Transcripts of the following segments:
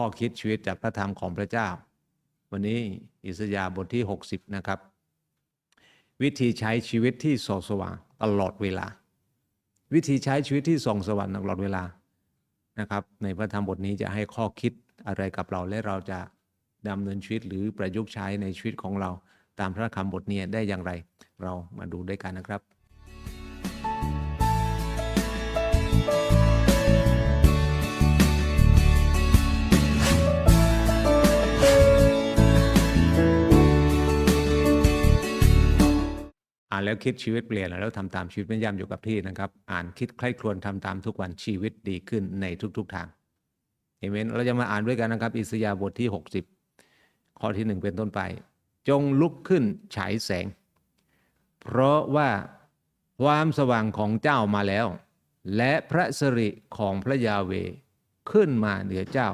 ข้อคิดชีวิตจากพระธรรมของพระเจ้า วันนี้อิสยาบทที่ 60 นะครับ วิธีใช้ชีวิตที่ส่องสว่างตลอดเวลา วิธีใช้ชีวิตที่ส่องสว่างตลอดเวลานะครับ ในพระธรรมบทนี้จะให้ข้อคิดอะไรกับเราและเราจะดำเนินชีวิตหรือประยุกต์ใช้ในชีวิตของเราตามพระคำบทนี้ได้อย่างไร เรามาดูด้วยกันนะครับานแล้วคิดชีวิตเปลี่ยนแล้วทำตามชีวิตไม่ย่ำอยู่กับที่นะครับ อ่านคิดใคร่ครวญทำตามทุกวันชีวิตดีขึ้นในทุก ๆ ทางเอเมนเราจะมาอ่านด้วยกันนะครับ อิสยาบทที่ 60 ข้อที่หนึ่งเป็นต้นไป จงลุกขึ้นฉายแสง เพราะว่าความสว่างของเจ้ามาแล้ว และพระสิริของพระยาเวขึ้นมาเหนือเจ้า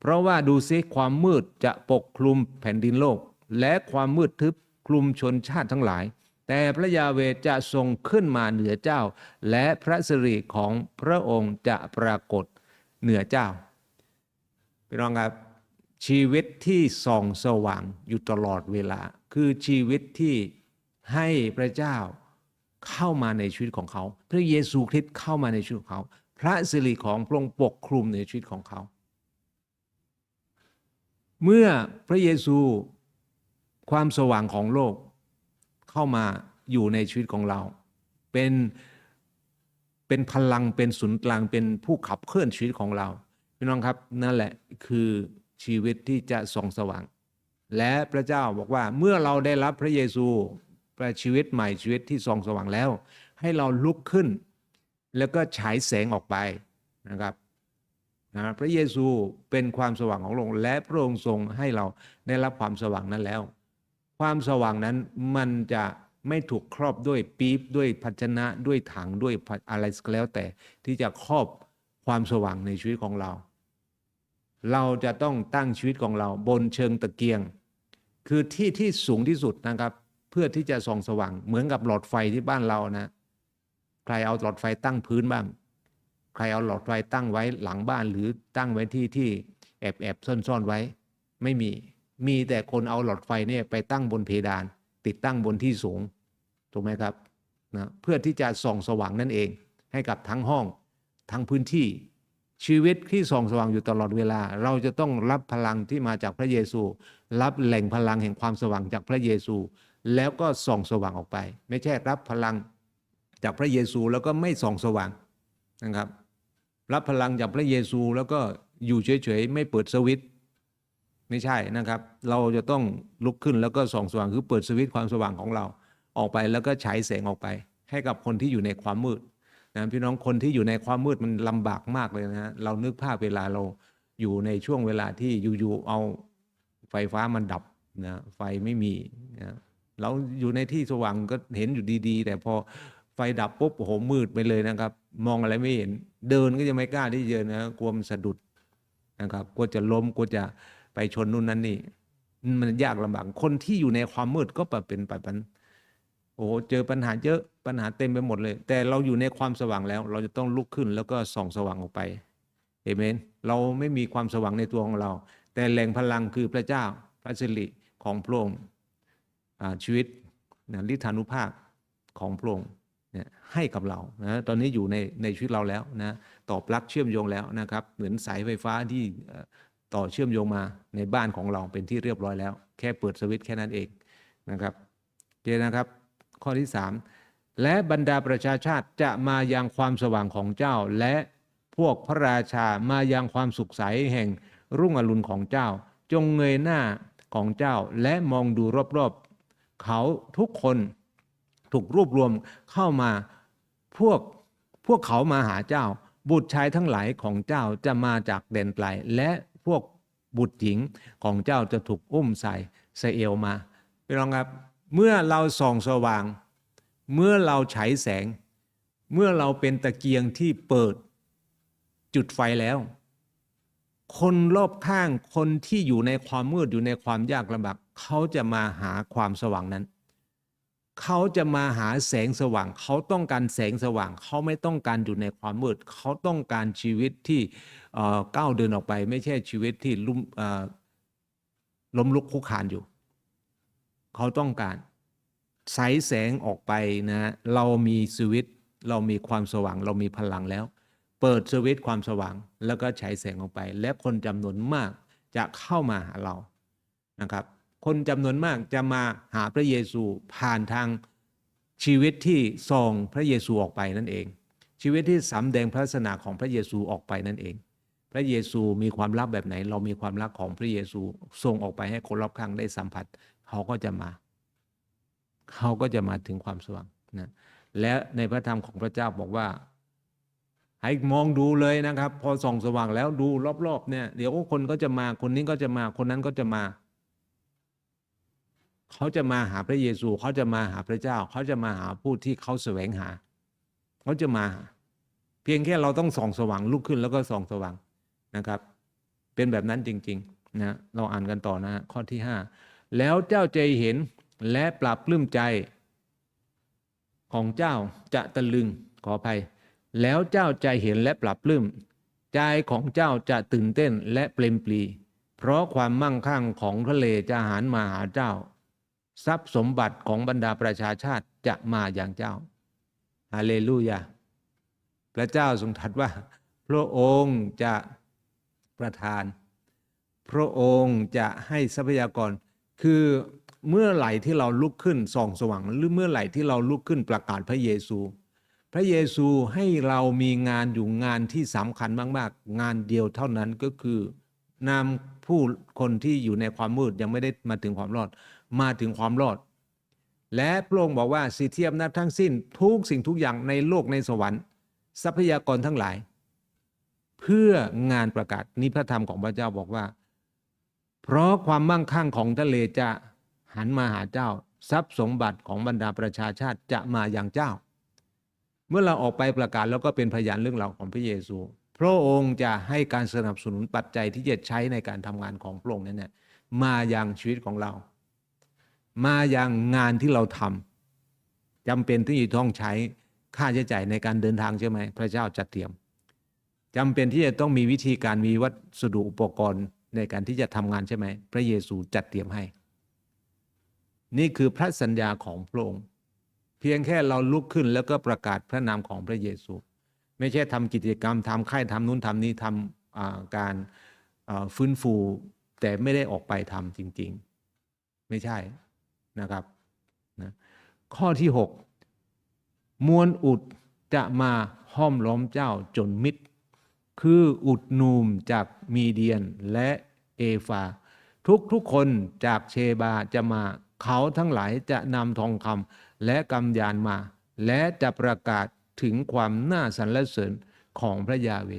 เพราะว่าดูซิความมืดจะปกคลุมแผ่นดินโลก และความมืดทึบคลุมชนชาติทั้งหลาย แต่พระยาเวจะทรงขึ้นมาเหนือเจ้า และพระสิริของพระองค์จะปรากฏเหนือเจ้าพี่น้องครับชีวิตที่ส่องสว่างอยู่ตลอดเวลา คือชีวิตที่ให้พระเจ้าเข้ามาในชีวิตของเขา พระเยซูคริสต์เข้ามาในชีวิตของเขา พระสิริของพระองค์ปกคลุมในชีวิตของเขา เมื่อพระเยซูความสว่างของโลก เข้ามาอยู่ในชีวิตของเรา เป็นเป็นพลังเป็นศูนย์กลางเป็นผู้ขับเคลื่อนชีวิตของเราพี่น้องครับนั่นแหละคือชีวิตที่จะส่องสว่าง และพระเจ้าบอกว่าเมื่อเราได้รับพระเยซูประชีวิตใหม่ชีวิตที่ส่องสว่างแล้ว ให้เราลุกขึ้น แล้วก็ฉายแสงออกไปนะครับนะพระเยซูเป็นความสว่างของโลกและพระองค์ทรงให้เราได้รับความสว่างนั้นแล้ว ความสว่างนั้นมันจะไม่ถูกครอบด้วยปี๊บด้วยภาชนะด้วยถังด้วยอะไรก็แล้วแต่ที่จะครอบความสว่างในชีวิตของเรา เราจะต้องตั้งชีวิตของเราบนเชิงตะเกียง คือที่ที่สูงที่สุดนะครับ เพื่อที่จะส่องสว่างเหมือนกับหลอดไฟที่บ้านเรานะ ใครเอาหลอดไฟตั้งพื้นบ้าง ใครเอาหลอดไฟตั้งไว้หลังบ้านหรือตั้งไว้ที่ที่แอบแอบซ่อนซ่อนไว้ ไม่มี มีแต่คนเอาหลอดไฟเนี่ยไปตั้งบนเพดาน ติดตั้งบนที่สูงถูกไหมครับนะเพื่อที่จะส่องสว่างนั่นเอง ให้กับทั้งห้องทั้งพื้นที่ ชีวิตที่ส่องสว่างอยู่ตลอดเวลา เราจะต้องรับพลังที่มาจากพระเยซู รับแหล่งพลังแห่งความสว่างจากพระเยซู แล้วก็ส่องสว่างออกไป ไม่ใช่รับพลังจากพระเยซูแล้วก็ไม่ส่องสว่างนะครับ รับพลังจากพระเยซูแล้วก็อยู่เฉยๆไม่เปิดสวิตช์ ไม่ใช่นะครับ เราจะต้องลุกขึ้นแล้วก็ส่องสว่างคือเปิดสวิตช์ความสว่างของเราออกไปแล้วก็ฉายแสงออกไป ให้กับคนที่อยู่ในความมืดนะพี่น้องคนที่อยู่ในความมืดมันลำบากมากเลยนะฮะเรานึกภาพเวลาเราอยู่ในช่วงเวลาที่อยู่ๆเอาไฟฟ้ามันดับนะไฟไม่มีนะเราอยู่ในที่สว่างก็เห็นอยู่ดีๆ แต่พอไฟดับปุ๊บโอ้โหมืดไปเลยนะครับ มองอะไรไม่เห็น เดินก็จะไม่กล้าที่จะเดินนะกลัวมันสะดุดนะครับกลัวจะล้มกลัวจะ ไปชนนู่นนั่นนี่ มันยากลำบากคนที่อยู่ในความมืดก็เป็นแบบนั้นโอ้เจอปัญหาเยอะปัญหาเต็มไปหมดเลย แต่เราอยู่ในความสว่างแล้ว เราจะต้องลุกขึ้นแล้วก็ส่องสว่างออกไปเอเมน เราไม่มีความสว่างในตัวของเรา แต่แหล่งพลังคือพระเจ้าพระสิริของพระองค์ชีวิตนะฤทธานุภาพของพระองค์เนี่ยให้กับเรานะตอนนี้อยู่ในในชีวิตเราแล้วนะต่อปลั๊กเชื่อมโยงแล้วนะครับ เหมือนสายไฟฟ้าที่ ต่อเชื่อมโยงมาในบ้านของเราเป็นที่เรียบร้อยแล้ว แค่เปิดสวิตช์แค่นั้นเองนะครับเจนะครับ ข้อที่ 3 และบรรดาประชาชาติจะมายังความสว่างของเจ้า และพวกพระราชามายังความสุขใสแห่งรุ่งอรุณของเจ้า จงเงยหน้าของเจ้า และมองดูรอบๆ เขาทุกคนถูกรวบรวมเข้ามาพวกพวกเขามาหาเจ้า บุตรชายทั้งหลายของเจ้าจะมาจากแดนไกลและ วกบุตรหญิงของเจ้าจะถูกอุ้มใส่เสเอลมาไปลองครับ เมื่อเราส่องสว่าง เมื่อเราฉายแสง เมื่อเราเป็นตะเกียงที่เปิดจุดไฟแล้ว คนรอบข้างคนที่อยู่ในความมืดอยู่ในความยากลำบากเขาจะมาหาความสว่างนั้น เขาจะมาหาแสงสว่าง เขาต้องการแสงสว่าง เขาไม่ต้องการอยู่ในความมืด เขาต้องการชีวิตที่ก้าวเดินออกไป ไม่ใช่ชีวิตที่ลุ่มล้มลุกคลุกคานอยู่ เขาต้องการใสแสงออกไปนะเรามีสวิตเรามีความสว่าง เรามีพลังแล้ว เปิดสวิตความสว่าง แล้วก็ฉายแสงออกไป และคนจำนวนมากจะเข้ามาหาเรานะครับ คนจำนวนมากจะมาหาพระเยซูผ่านทางชีวิตที่ส่องพระเยซูออกไปนั่นเอง ชีวิตที่สำแดงพระลักษณะของพระเยซูออกไปนั่นเอง พระเยซูมีความลับแบบไหน เรามีความรักของพระเยซูส่งออกไปให้คนรอบข้างได้สัมผัส เขาก็จะมาเขาก็จะมาถึงความสว่างนะและในพระธรรมของพระเจ้าบอกว่า ให้มองดูเลยนะครับ พอส่องสว่างแล้วดูรอบๆเนี่ยเดี๋ยวคนก็จะมาคนนี้ก็จะมาคนนั้นก็จะมา เขาจะมาหาพระเยซู เขาจะมาหาพระเจ้า เขาจะมาหาผู้ที่เขาแสวงหา เขาจะมา เพียงแค่เราต้องส่องสว่างลุกขึ้นแล้วก็ส่องสว่างนะครับ เป็นแบบนั้นจริงๆนะเราอ่านกันต่อนะข้อที่ห้าแล้วเจ้าใจเห็นและปรับปลื้มใจของเจ้าจะตะลึงขออภัย แล้วเจ้าใจเห็นและปรับปลื้มใจของเจ้าจะตื่นเต้นและเปลมปลี เพราะความมั่งคั่งของทะเลจะหันมาหาเจ้า ทรัพย์สมบัติของบรรดาประชาชาติจะมาอย่างเจ้าฮาเลลูยาพระเจ้าทรงตรัสว่า พระองค์จะประทาน พระองค์จะให้ทรัพยากร คือเมื่อไหร่ที่เราลุกขึ้นส่องสว่างหรือเมื่อไหร่ที่เราลุกขึ้นประกาศพระเยซู พระเยซูให้เรามีงานอยู่งานที่สำคัญมากๆ งานเดียวเท่านั้นก็คือนำผู้คนที่อยู่ในความมืดยังไม่ได้มาถึงความรอด มาถึงความรอด และพระองค์บอกว่าสิทธิอำนาจทั้งสิ้นทุกสิ่งทุกอย่างในโลกในสวรรค์ ทรัพยากรทั้งหลาย เพื่องานประกาศนิพระธรรมของพระเจ้าบอกว่า เพราะความมั่งคั่งของทะเลจะหันมาหาเจ้า ทรัพย์สมบัติของบรรดาประชาชาติจะมาอย่างเจ้า เมื่อเราออกไปประกาศแล้วก็เป็นพยานเรื่องราวของพระเยซู พระองค์จะให้การสนับสนุนปัจจัยที่จะใช้ในการทำงานของพระองค์นั้นเนี่ยมาอยังชีวิตของเรา มาอยังงานที่เราทำจำเป็นที่จะต้องใช้ค่าใช้จ่ายในการเดินทางใช่ไหมพระเจ้าจัดเตรียมจำเป็นที่จะต้องมีวิธีการมีวัสดุอุปกรณ์ในการที่จะทำงานใช่ไหมพระเยซูจัดเตรียมให้ นี่คือพระสัญญาของพระองค์เพียงแค่เราลุกขึ้นแล้วก็ประกาศพระนามของพระเยซู ไม่ใช่ทำกิจกรรมทำค่ายทำนู้นทำนี้ทำอ่าการฟื้นฟู แต่ไม่ได้ออกไปทำจริง ๆ ไม่ใช่ นะครับนะข้อที่ 6 มวลอุดจะมาห้อมล้อมเจ้าจนมิดคืออุดนูมจากมีเดียนและเอฟา ทุกทุกคนจากเชบาจะมา เขาทั้งหลายจะนำทองคำและกำยานมา และจะประกาศถึงความน่าสรรเสริญของพระยาเว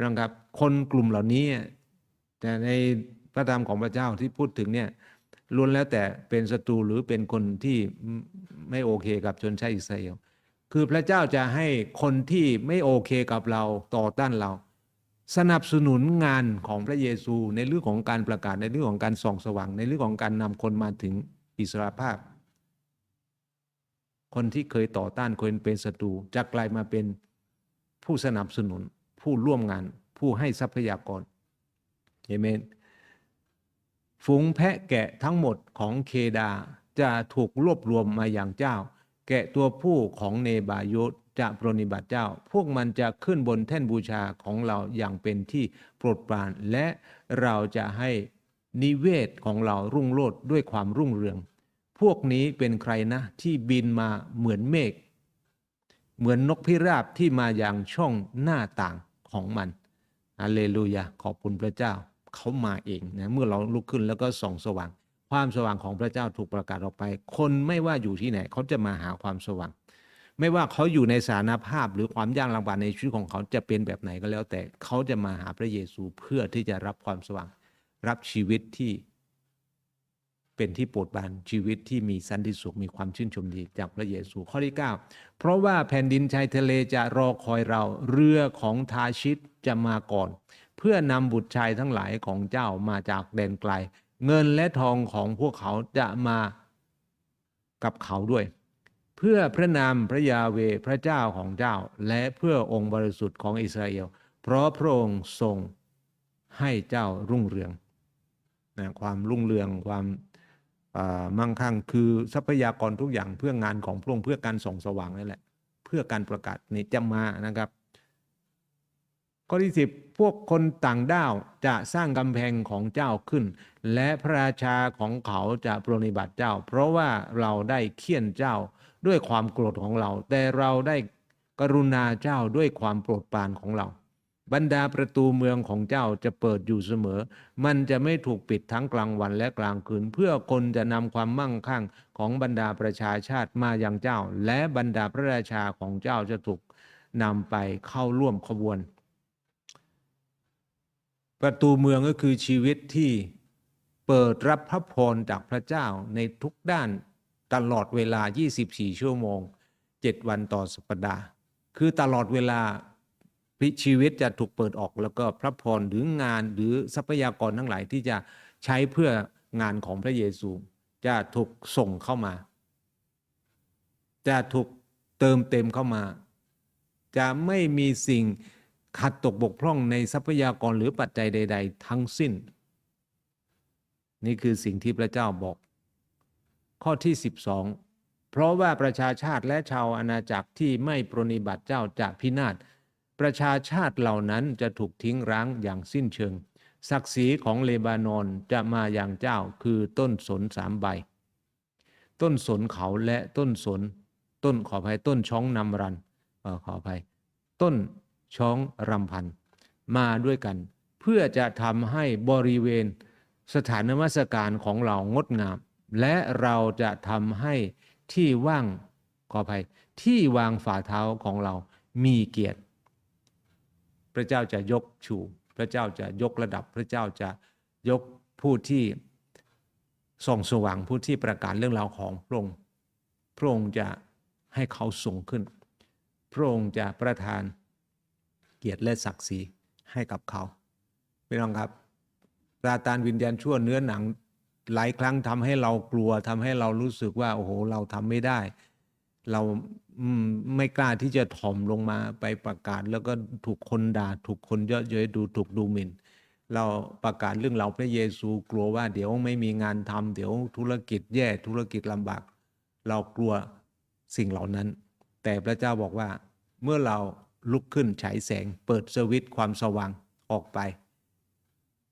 นะครับคนกลุ่มเหล่านี้แต่ในพระธรรมของพระเจ้าที่พูดถึงเนี่ย ล้วนแล้วแต่เป็นศัตรูหรือเป็นคนที่ไม่โอเคกับชนชาติอิสราเอลคือพระเจ้าจะให้คนที่ไม่โอเคกับเราต่อต้านเรา สนับสนุนงานของพระเยซูในเรื่องของการประกาศในเรื่องของการส่องสว่าง ในเรื่องของการนำคนมาถึงอิสรภาพ คนที่เคยต่อต้านคนเป็นศัตรูจะกลายมาเป็นผู้สนับสนุน ผู้ร่วมงาน ผู้ให้ทรัพยากรเอเมน ฝูงแพะแกะทั้งหมดของเคดาจะถูกรวบรวมมาอย่างเจ้า แกะตัวผู้ของเนบายศจะปรนนิบัติเจ้า พวกมันจะขึ้นบนแท่นบูชาของเราอย่างเป็นที่โปรดปรานและเราจะให้นิเวศของเรารุ่งโรจน์ด้วยความรุ่งเรือง พวกนี้เป็นใครนะที่บินมาเหมือนเมฆเหมือนนกพิราบที่มาอย่างช่องหน้าต่างของมันฮาเลลูยาขอบคุณพระเจ้า เขามาเองนะเมื่อเราลุกขึ้นแล้วก็ส่องสว่าง ความสว่างของพระเจ้าถูกประกาศออกไป คนไม่ว่าอยู่ที่ไหนเขาจะมาหาความสว่าง ไม่ว่าเขาอยู่ในสถานภาพหรือความยากลำบากในชีวิตของเขาจะเป็นแบบไหนก็แล้ว แต่เขาจะมาหาพระเยซูเพื่อที่จะรับความสว่าง รับชีวิตที่เป็นที่โปรดปรานชีวิตที่มีสันติสุขมีความชื่นชมดีจากพระเยซูข้อที่ 9 เพราะว่าแผ่นดินชายทะเลจะรอคอยเราเรือของทาชิตจะมาก่อน เพื่อนำบุตรชายทั้งหลายของเจ้ามาจากแดนไกล เงินและทองของพวกเขาจะมากับเขาด้วย เพื่อพระนามพระยาเวพระเจ้าของเจ้า และเพื่อองค์บริสุทธิ์ของอิสราเอลเพราะพระองค์ทรงให้เจ้ารุ่งเรืองนะความรุ่งเรืองความมั่งคั่งคือทรัพยากรทุกอย่างเพื่องานของพระองค์เพื่อการส่องสว่างนั่นแหละ เพื่อการประกาศนี่จะมานะครับ ข้อที่สิบพวกคนต่างด้าวจะสร้างกำแพงของเจ้าขึ้น และพระราชาของเขาจะปรนนิบัติเจ้า เพราะว่าเราได้เคี่ยนเจ้าด้วยความโกรธของเรา แต่เราได้กรุณาเจ้าด้วยความโปรดปรานของเรา บรรดาประตูเมืองของเจ้าจะเปิดอยู่เสมอ มันจะไม่ถูกปิดทั้งกลางวันและกลางคืน เพื่อคนจะนำความมั่งคั่งของบรรดาประชาชาติมายังเจ้า และบรรดาพระราชาของเจ้าจะถูกนำไปเข้าร่วมขบวน ประตูเมืองก็คือชีวิตที่เปิดรับพระพรจากพระเจ้าในทุกด้านตลอดเวลา 24 ชั่วโมง 7 วันต่อสัปดาห์ คือตลอดเวลาชีวิตจะถูกเปิดออกแล้วก็พระพรหรืองานหรือทรัพยากรทั้งหลายที่จะใช้เพื่องานของพระเยซูจะถูกส่งเข้ามา จะถูกเติมเต็มเข้ามา จะไม่มีสิ่ง ขัดตกบกพร่องในทรัพยากรหรือปัจจัยใด ๆ ทั้งสิ้น นี่คือสิ่งที่พระเจ้าบอก ข้อที่ 12 เพราะว่าประชาชาติและชาวอาณาจักรที่ไม่ปรนนิบัติเจ้าจะพินาศประชาชาติเหล่านั้นจะถูกทิ้งร้างอย่างสิ้นเชิง ศักดิ์ศรีของเลบานอนจะมาอย่างเจ้าคือต้นสนสามใบ ต้นสนเขาและต้นสน ต้นขออภัยต้นช้องนำรันออขออภัย ต้น ช้องรำพันมาด้วยกัน เพื่อจะทำให้บริเวณสถานนมัสการของเรางดงาม และเราจะทำให้ที่ว่างขออภัยที่วางฝ่าเท้าของเรามีเกียรติ พระเจ้าจะยกชู พระเจ้าจะยกระดับ พระเจ้าจะยกผู้ที่ส่องสว่างผู้ที่ประกาศเรื่องราวของพระองค์ พระองค์จะให้เขาสูงขึ้น พระองค์จะประทาน เกียรติและศักดิ์ศรีให้กับเขาพี่น้องครับซาตานวิญญาณชั่วเนื้อหนังหลายครั้งทำให้เรากลัวทำให้เรารู้สึกว่าโอ้โหเราทำไม่ได้ เราไม่กล้าที่จะถ่อมลงมาไปประกาศ แล้วก็ถูกคนด่าถูกคนเยอะเย้ยดูถูกดูหมิ่น เราประกาศเรื่องเราพระเยซูกลัวว่า เดี๋ยวไม่มีงานทำเดี๋ยวธุรกิจแย่ธุรกิจลำบาก เรากลัวสิ่งเหล่านั้น แต่พระเจ้าบอกว่าเมื่อเรา ลุกขึ้นฉายแสง เปิดสวิตความสว่างออกไป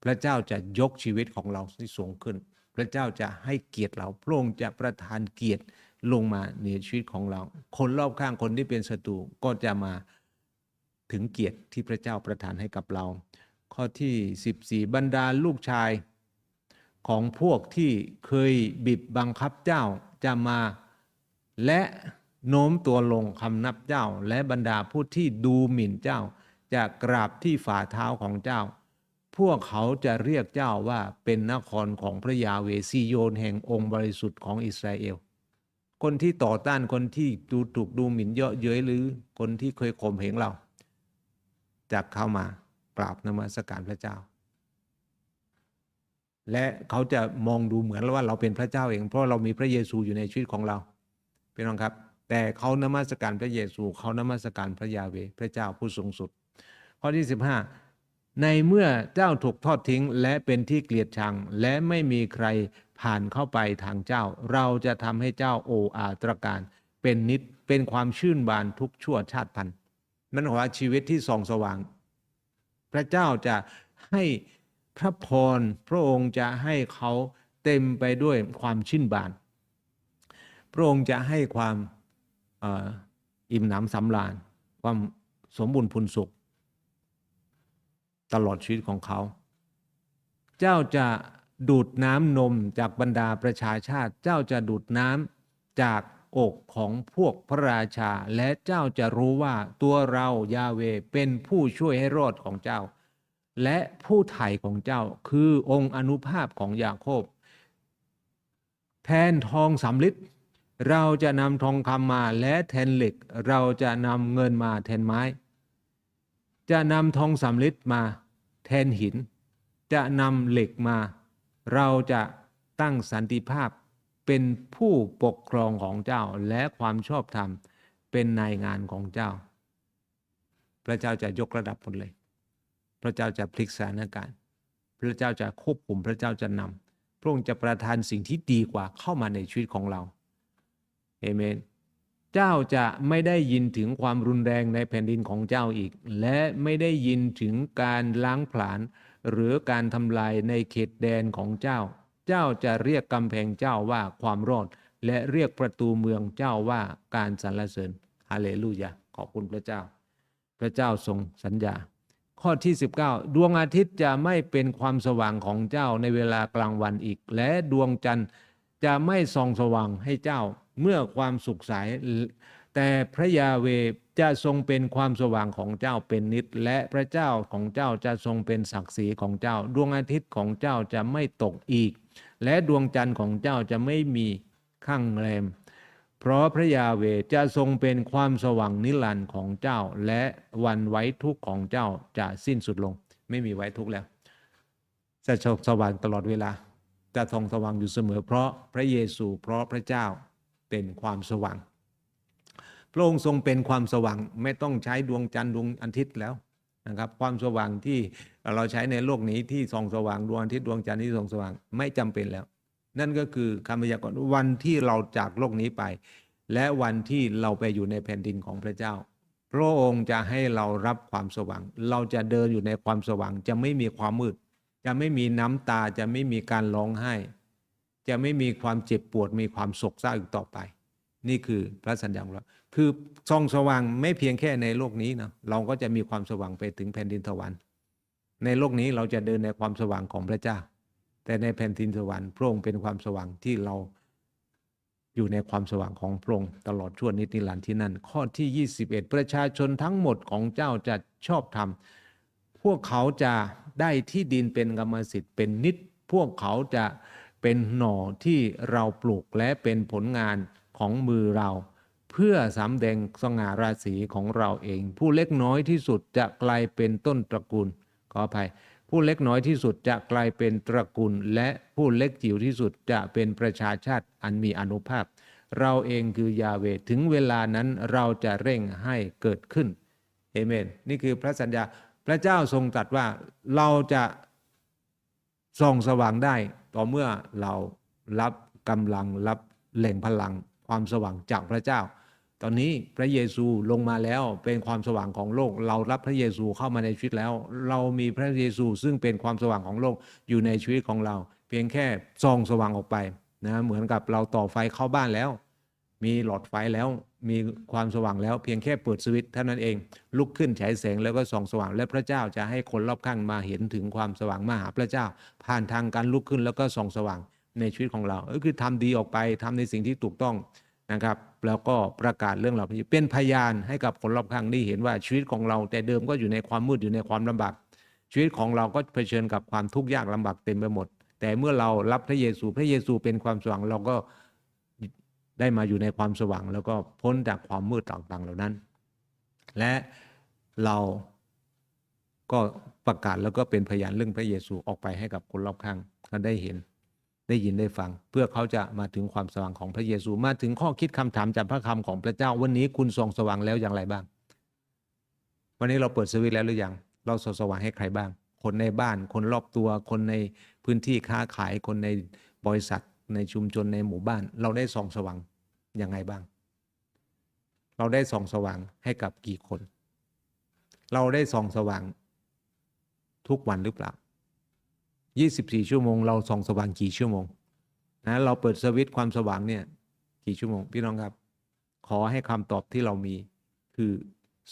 พระเจ้าจะยกชีวิตของเราให้สูงขึ้น พระเจ้าจะให้เกียรติเราพระองค์จะประทานเกียรติลงมาในชีวิตของเรา คนรอบข้างคนที่เป็นศัตรูก็จะมาถึงเกียรติที่พระเจ้าประทานให้กับเรา ข้อที่ 14 บรรดาลูกชายของพวกที่เคยบิดบังคับเจ้าจะมา และ โน้มตัวลงคำนับเจ้า และบรรดาผู้ที่ดูหมิ่นเจ้า จะกราบที่ฝ่าเท้าของเจ้า พวกเขาจะเรียกเจ้าว่าเป็นนครของพระยาเวซีโยนแห่งองค์บริสุทธิ์ของอิสราเอล คนที่ต่อต้านคนที่ดูถูกดูหมิ่นเยาะเย้ยหรือคนที่เคยข่มเหงเราจะเข้ามากราบนมัสการพระเจ้า และเขาจะมองดูเหมือนว่าเราเป็นพระเจ้าเอง เพราะเรามีพระเยซูอยู่ในชีวิตของเราพี่น้องครับ แต่เขานมัสการพระเยซูเขานมัสการพระยาเวพระเจ้าผู้สูงสุด ข้อที่ 15 ในเมื่อเจ้าถูกทอดทิ้ง และเป็นที่เกลียดชัง และไม่มีใครผ่านเข้าไปทางเจ้า เราจะทำให้เจ้าโออาตรการเป็นนิดเป็นความชื่นบานทุกชั่วชาติพันธุ์นั่นหมายว่าชีวิตที่ส่องสว่าง พระเจ้าจะให้พระพรพระองค์จะให้เขาเต็มไปด้วยความชื่นบาน พระองค์จะให้ความ อิ่มหนำสำราญความสมบูรณ์พูนสุข ตลอดชีวิตของเขา เจ้าจะดูดน้ำนมจากบรรดาประชาชาติ เจ้าจะดูดน้ำจากอกของพวกพระราชา และเจ้าจะรู้ว่าตัวเรายาเวเป็นผู้ช่วยให้รอดของเจ้า และผู้ไถ่ของเจ้าคือองค์อนุภาพของยาโคบ แทนทองสำลิด เราจะนำทองคำมาและแทนเหล็ก เราจะนำเงินมาแทนไม้ จะนำทองสำลิดมาแทนหิน จะนำเหล็กมา เราจะตั้งสันติภาพเป็นผู้ปกครองของเจ้าและความชอบธรรมเป็นนายงานของเจ้า พระเจ้าจะยกระดับหมดเลย พระเจ้าจะพลิกสถานการณ์ พระเจ้าจะควบคุม พระเจ้าจะนำพระองค์จะประทานสิ่งที่ดีกว่าเข้ามาในชีวิตของเรา เอเมน เจ้าจะไม่ได้ยินถึงความรุนแรงในแผ่นดินของเจ้าอีก และไม่ได้ยินถึงการล้างผลาญหรือการทำลายในเขตแดนของเจ้า เจ้าจะเรียกกำแพงเจ้าว่าความรอด และเรียกประตูเมืองเจ้าว่าการสรรเสริญฮาเลลูยาขอบคุณพระเจ้า พระเจ้าทรงสัญญา ข้อที่ 19 ดวงอาทิตย์จะไม่เป็นความสว่างของเจ้าในเวลากลางวันอีก และดวงจันทร์จะไม่ส่องสว่างให้เจ้า เมื่อความสุขสาย แต่พระยาเวจะทรงเป็นความสว่างของเจ้าเป็นนิด และพระเจ้าของเจ้าจะทรงเป็นศักดิ์ศรีของเจ้า ดวงอาทิตย์ของเจ้าจะไม่ตกอีก และดวงจันทร์ของเจ้าจะไม่มีข้างแรม เพราะพระยาเวจะทรงเป็นความสว่างนิรันดร์ของเจ้า และวันไว้ทุกข์ของเจ้าจะสิ้นสุดลง ไม่มีไว้ทุกข์แล้ว จะส่องสว่างตลอดเวลาจะส่องสว่างอยู่เสมอ เพราะพระเยซู เพราะพระเจ้า เป็นความสว่าง พระองค์ทรงเป็นความสว่างไม่ต้องใช้ดวงจันทร์ดวงอาทิตย์แล้วนะครับความสว่างที่เราใช้ในโลกนี้ที่ส่องสว่างดวงอาทิตย์ดวงจันทร์ที่ส่องสว่างไม่จำเป็นแล้ว นั่นก็คือคำพยากรณ์วันที่เราจากโลกนี้ไป และวันที่เราไปอยู่ในแผ่นดินของพระเจ้า พระองค์จะให้เรารับความสว่าง เราจะเดินอยู่ในความสว่างจะไม่มีความมืด จะไม่มีน้ำตาจะไม่มีการร้องไห้ จะไม่มีความเจ็บปวดมีความโศกเศร้าอีกต่อไป นี่คือพระสัญญาของเราคือส่องสว่างไม่เพียงแค่ในโลกนี้นะเราก็จะมีความสว่างไปถึงแผ่นดินสวรรค์ในโลกนี้เราจะเดินในความสว่างของพระเจ้า แต่ในแผ่นดินสวรรค์พระองค์เป็นความสว่างที่เราอยู่ในความสว่างของพระองค์ตลอดชั่วนิจนิรันดร์ที่นั่น ข้อที่ 21 ประชาชนทั้งหมดของเจ้าจะชอบธรรมพวกเขาจะได้ที่ดินเป็นกรรมสิทธิ์เป็นนิด พวกเขาจะ เป็นหน่อที่เราปลูกและเป็นผลงานของมือเรา เพื่อสำแดงสง่าราศีของเราเอง ผู้เล็กน้อยที่สุดจะกลายเป็นต้นตระกูลขออภัย ผู้เล็กน้อยที่สุดจะกลายเป็นตระกูล และผู้เล็กจิ๋วที่สุดจะเป็นประชาชาติอันมีอนุภาพ เราเองคือยาเวถึงเวลานั้นเราจะเร่งให้เกิดขึ้นเอเมน นี่คือพระสัญญาพระเจ้าทรงตรัสว่าเราจะส่องสว่างได้ ต่อเมื่อเรารับกำลังรับแหล่งพลังความสว่างจากพระเจ้า ตอนนี้พระเยซูลงมาแล้วเป็นความสว่างของโลก เรารับพระเยซูเข้ามาในชีวิตแล้ว เรามีพระเยซูซึ่งเป็นความสว่างของโลกอยู่ในชีวิตของเรา เพียงแค่ส่องสว่างออกไปนะเหมือนกับเราต่อไฟเข้าบ้านแล้ว มีหลอดไฟแล้วมีความสว่างแล้วเพียงแค่เปิดสวิตช์เท่านั้นเอง ลุกขึ้นฉายแสงแล้วก็ส่องสว่าง และพระเจ้าจะให้คนรอบข้างมาเห็นถึงความสว่างมาหาพระเจ้า ผ่านทางการลุกขึ้นแล้วก็ส่องสว่างในชีวิตของเรา ก็คือทำดีออกไปทำในสิ่งที่ถูกต้องนะครับ แล้วก็ประกาศเรื่องเหล่าเป็นพยานให้กับคนรอบข้างได้เห็นว่าชีวิตของเราแต่เดิมก็อยู่ในความมืดอยู่ในความลำบากชีวิตของเราก็เผชิญกับความทุกข์ยากลำบากเต็มไปหมด แต่เมื่อเรารับพระเยซูพระเยซูเป็นความสว่างเราก็ ได้มาอยู่ในความสว่าง แล้วก็พ้นจากความมืดต่างๆเหล่านั้น และเราก็ประกาศแล้วก็เป็นพยานเรื่องพระเยซูออกไปให้กับคนรอบข้างเขาได้เห็นได้ยินได้ฟัง เพื่อเขาจะมาถึงความสว่างของพระเยซูมาถึงข้อคิดคำถามจากพระคำของพระเจ้าวันนี้คุณส่องสว่างแล้วอย่างไรบ้าง วันนี้เราเปิดสวิตแล้วหรือยังเราส่องสว่างให้ใครบ้าง คนในบ้านคนรอบตัวคนในพื้นที่ค้าขายคนในบริษัท ในชุมชนในหมู่บ้าน เราได้ส่องสว่างยังไงบ้าง เราได้ส่องสว่างให้กับกี่คน เราได้ส่องสว่างทุกวันหรือเปล่า 24 ชั่วโมง เราส่องสว่างกี่ชั่วโมงนะเราเปิดสวิตช์ความสว่างเนี่ยกี่ชั่วโมงพี่น้องครับ ขอให้คำตอบที่เรามีคือ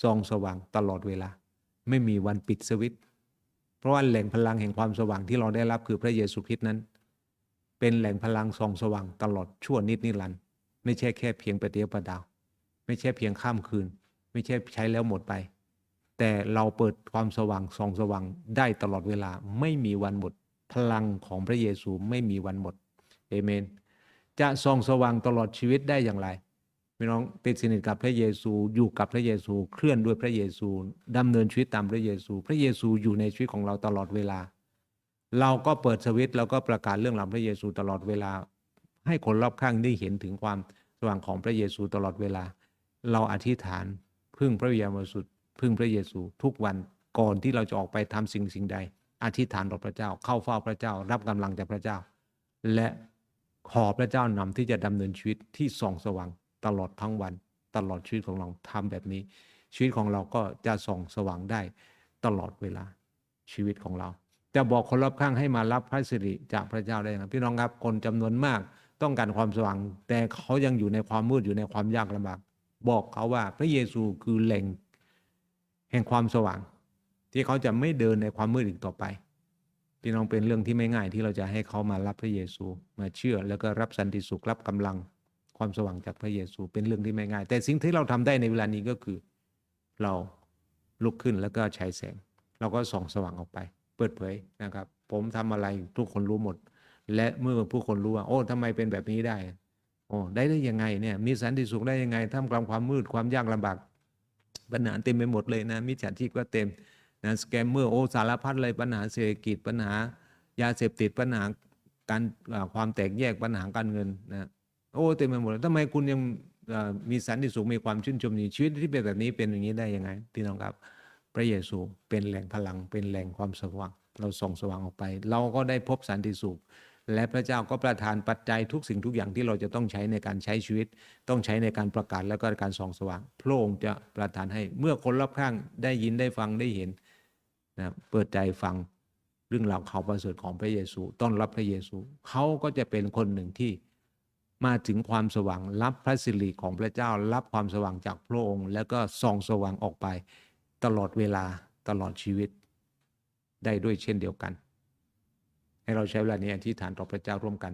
ส่องสว่างตลอดเวลา ไม่มีวันปิดสวิตเพราะว่าแหล่งพลังแห่งความสว่างที่เราได้รับคือพระเยซูคริสต์นั้น เป็นแหล่งพลังส่องสว่างตลอดชั่วนิดนิรันดร์ไม่ใช่แค่เพียงประเดียวประดาว ไม่ใช่เพียงข้ามคืน ไม่ใช่ใช้แล้วหมดไป แต่เราเปิดความสว่างส่องสว่างได้ตลอดเวลาไม่มีวันหมด พลังของพระเยซูไม่มีวันหมดเอเมน จะส่องสว่างตลอดชีวิตได้อย่างไรพี่น้องติดสนิทกับพระเยซูอยู่กับพระเยซูเคลื่อนด้วยพระเยซูดำเนินชีวิตตามพระเยซู พระเยซูอยู่ในชีวิตของเราตลอดเวลา เราก็เปิดสวิตช์แล้วก็ประกาศเรื่องราวพระเยซูตลอดเวลา ให้คนรอบข้างได้เห็นถึงความสว่างของพระเยซูตลอดเวลา เราอธิษฐานพึ่งพระวิญญาณบริสุทธิ์พึ่งพระเยซูทุกวันก่อนที่เราจะออกไปทำสิ่งสิ่งใด อธิษฐานต่อพระเจ้า เข้าเฝ้าพระเจ้า รับกำลังจากพระเจ้า และขอพระเจ้านำที่จะดำเนินชีวิตที่ส่องสว่างตลอดทั้งวัน ตลอดชีวิตของเราทำแบบนี้ ชีวิตของเราก็จะส่องสว่างได้ตลอดเวลาชีวิตของเรา จะบอกคนรอบข้างให้มารับพระสิริจากพระเจ้าได้นะพี่น้องครับคนจำนวนมากต้องการความสว่าง แต่เขายังอยู่ในความมืดอยู่ในความยากลำบาก บอกเขาว่าพระเยซูคือแหล่งแห่งความสว่าง ที่เขาจะไม่เดินในความมืดอีกต่อไปพี่น้องเป็นเรื่องที่ไม่ง่ายที่เราจะให้เขามารับพระเยซูมาเชื่อ แล้วก็รับสันติสุขรับกำลังความสว่างจากพระเยซู เป็นเรื่องที่ไม่ง่าย แต่สิ่งที่เราทำได้ในเวลานี้ก็คือ เราลุกขึ้นแล้วก็ใช้แสง เราก็ส่องสว่างออกไป เปิดเผยนะครับ ผมทำอะไรทุกคนรู้หมด และเมื่อผู้คนรู้ว่า โอ้ทำไมเป็นแบบนี้ได้โอ้ได้ได้ยังไงเนี่ยมีสันติสุขได้ยังไงท่ามกลางความมืดความยากลำบากปัญหาเต็มไปหมดเลยนะมิจฉาชีพก็เต็มนะสแกมเมอร์โอสารพัดเลยปัญหาเศรษฐกิจปัญหายาเสพติดปัญหาการความแตกแยกปัญหาการเงินนะโอ้เต็มไปหมดทำไมคุณยังมีสันติสุขมีความชื่นชมในชีวิตที่เป็นแบบนี้เป็นอย่างนี้ได้ยังไงพี่น้องครับ พระเยซูเป็นแหล่งพลังเป็นแหล่งความสว่าง เราส่องสว่างออกไป เราก็ได้พบสันติสุข และพระเจ้าก็ประทานปัจจัยทุกสิ่งทุกอย่างที่เราจะต้องใช้ในการใช้ชีวิต ต้องใช้ในการประกาศแล้วก็การส่องสว่าง พระองค์จะประทานให้เมื่อคนรอบข้างได้ยินได้ฟังได้เห็นนะเปิดใจฟังเรื่องราวข่าวประเสริฐของพระเยซู ต้อนรับพระเยซู เขาก็จะเป็นคนหนึ่งที่มาถึงความสว่างรับพระสิริของพระเจ้ารับความสว่างจากพระองค์ แล้วก็ส่องสว่างออกไป ตลอดเวลาตลอดชีวิตได้ด้วยเช่นเดียวกัน ให้เราใช้เวลานี้อธิษฐานต่อพระเจ้าร่วมกัน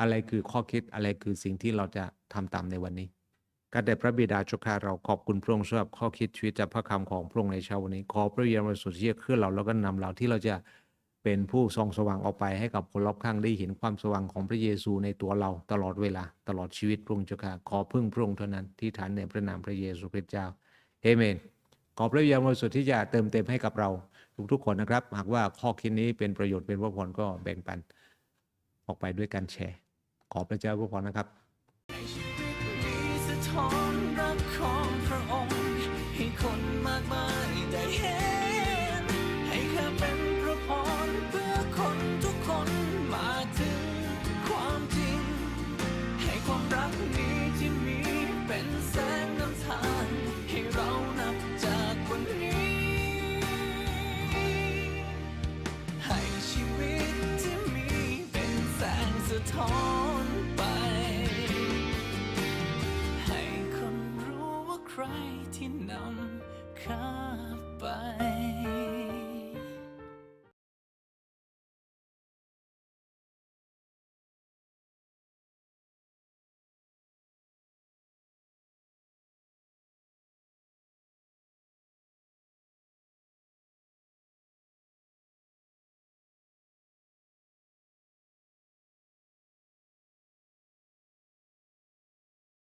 อะไรคือข้อคิดอะไรคือสิ่งที่เราจะทำตามในวันนี้การแต่พระบิดาเจ้าข้าเราขอบคุณพระองค์สำหรับข้อคิดชีวิตจากพระคำของพระองค์ในเช้าวันนี้ ขอพระวิญญาณบริสุทธิ์ที่จะเคลื่อนเราแล้วก็นำเราที่เราจะเป็นผู้ส่องสว่างออกไปให้กับคนรอบข้างได้เห็นความสว่างของพระเยซูในตัวเราตลอดเวลาตลอดชีวิตพระองค์เจ้าข้าขอพึ่งพระองค์เท่านั้นที่ฐานในพระนามพระเยซูคริสต์เจ้าเอเมน ขอพระยามบริสุทธิ์ที่จะเติมเต็มให้กับเราทุกๆคนนะครับ หากว่าข้อคิดนี้เป็นประโยชน์เป็นพระพรก็แบ่งปัน ออกไปด้วยการแชร์ ขอพระเจ้าพระพรนะครับให้ชีวิตนี้สะท้อนรักของ